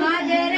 ಹಾಜರ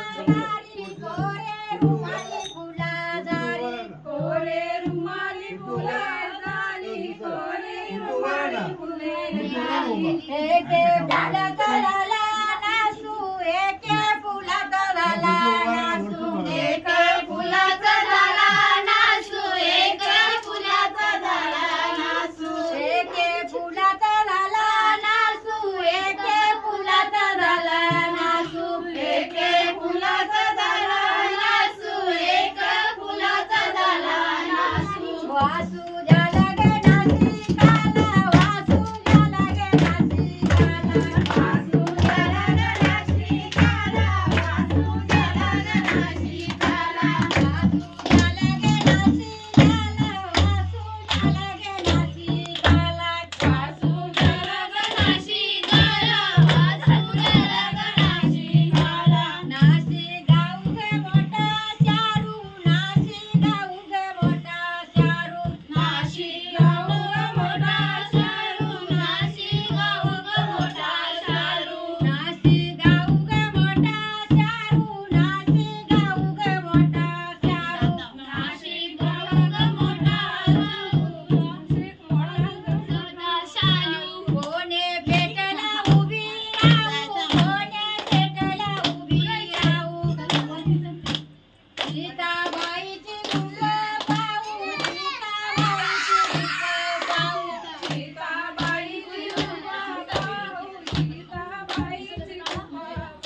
हे ते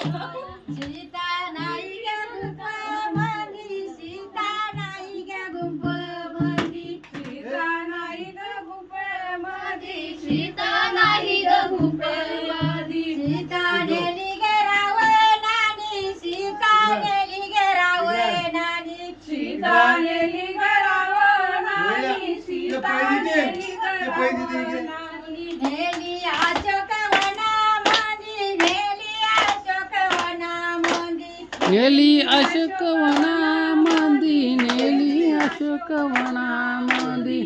सीता नाही ग गुंफली सीता नाही ग गुंफली सीता सीता नाही ग सीता गेली ग रावणाने सीता गेली ग नेली अशकवना मंदी नेली अशकवना मंदी.